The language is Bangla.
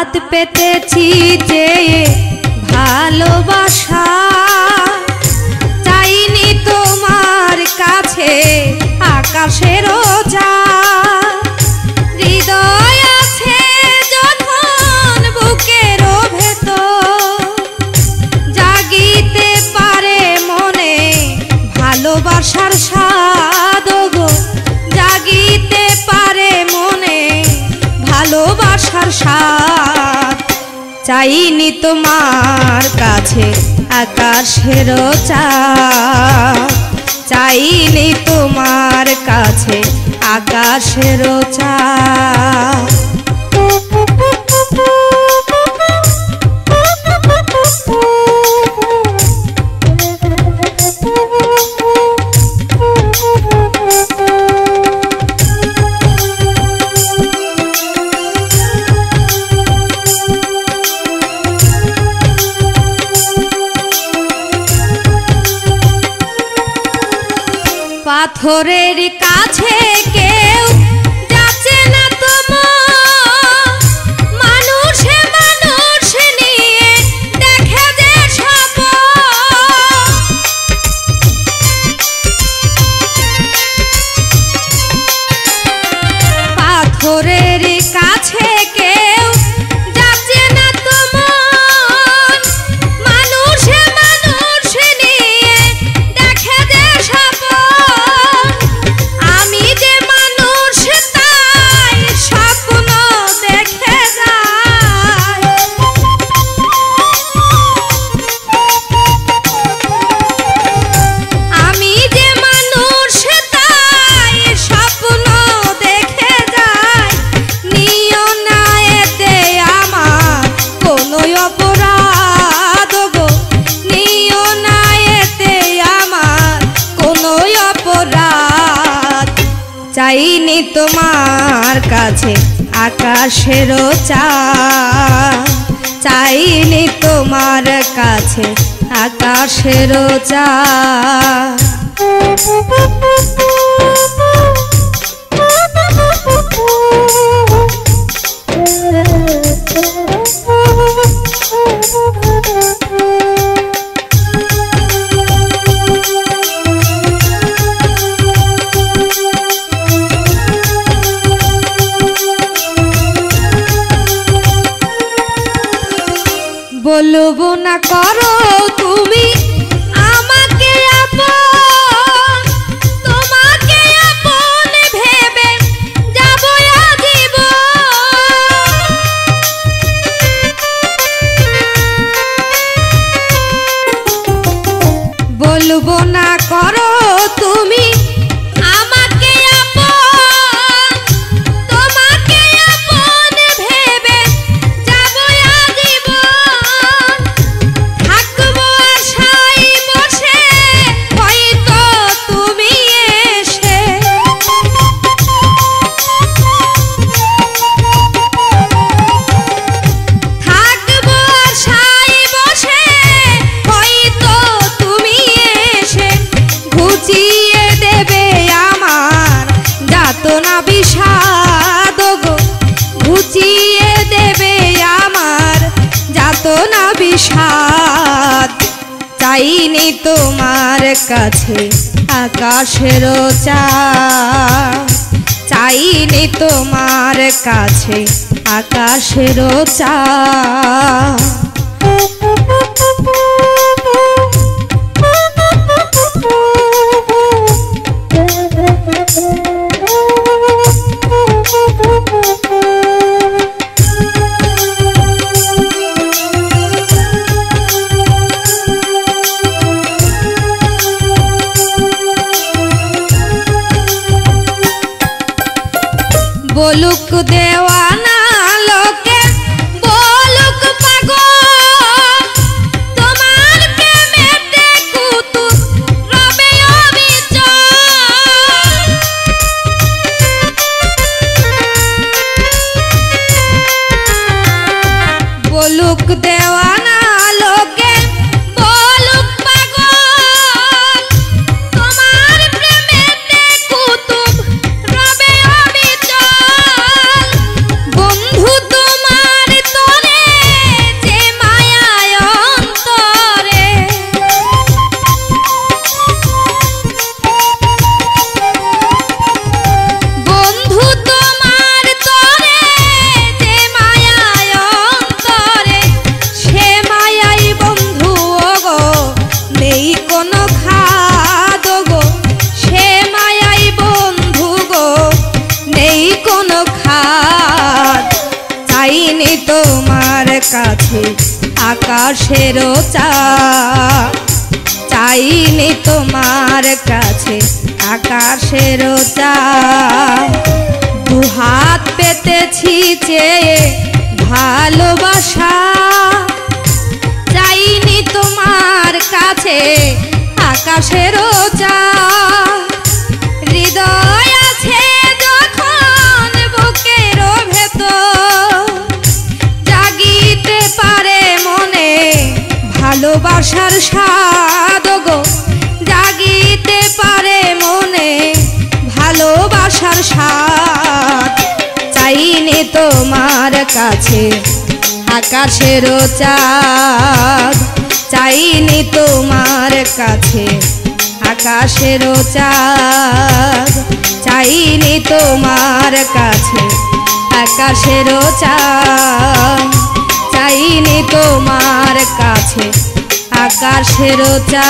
হাত পেতেছি যে ভালোবাসা। চাইনি তোমার কাছে আকাশেরও যা চাইনি তোমার কাছে আকাশেরও চা চাইনি তোমার কাছে আকাশেরও চা পাথরের কাছে কেউ তোমার কাছে আকাশেরও চা চাইনি তোমার কাছে আকাশেরও চা লোভ না করো তুমি আমাকে আপন তোমাকে আপন ভেবে যাব আজীব বলব পাইনি তোমার কাছে আকাশের চা চাইনি তোমার কাছে আকাশের চা बोलुक देवा আকাশেরও চা। চাইনি তোমার কাছে আকাশেরও চা। দুহাত পেতেছি চেয়ে ভালোবাসা। চাইনি তোমার কাছে আকাশেরও চা। ভালোবাসার স্বাদ গো, জাগিতে পারে মনে ভালোবাসার স্বাদ। চাইনি তোমার কাছে আকাশের চাঁদ। চাইনি তোমার কাছে আকাশের চাঁদ। চাইনি তোমার কাছে আকাশের চাঁদ। চাইনি তোমার কাছে আকাশের চা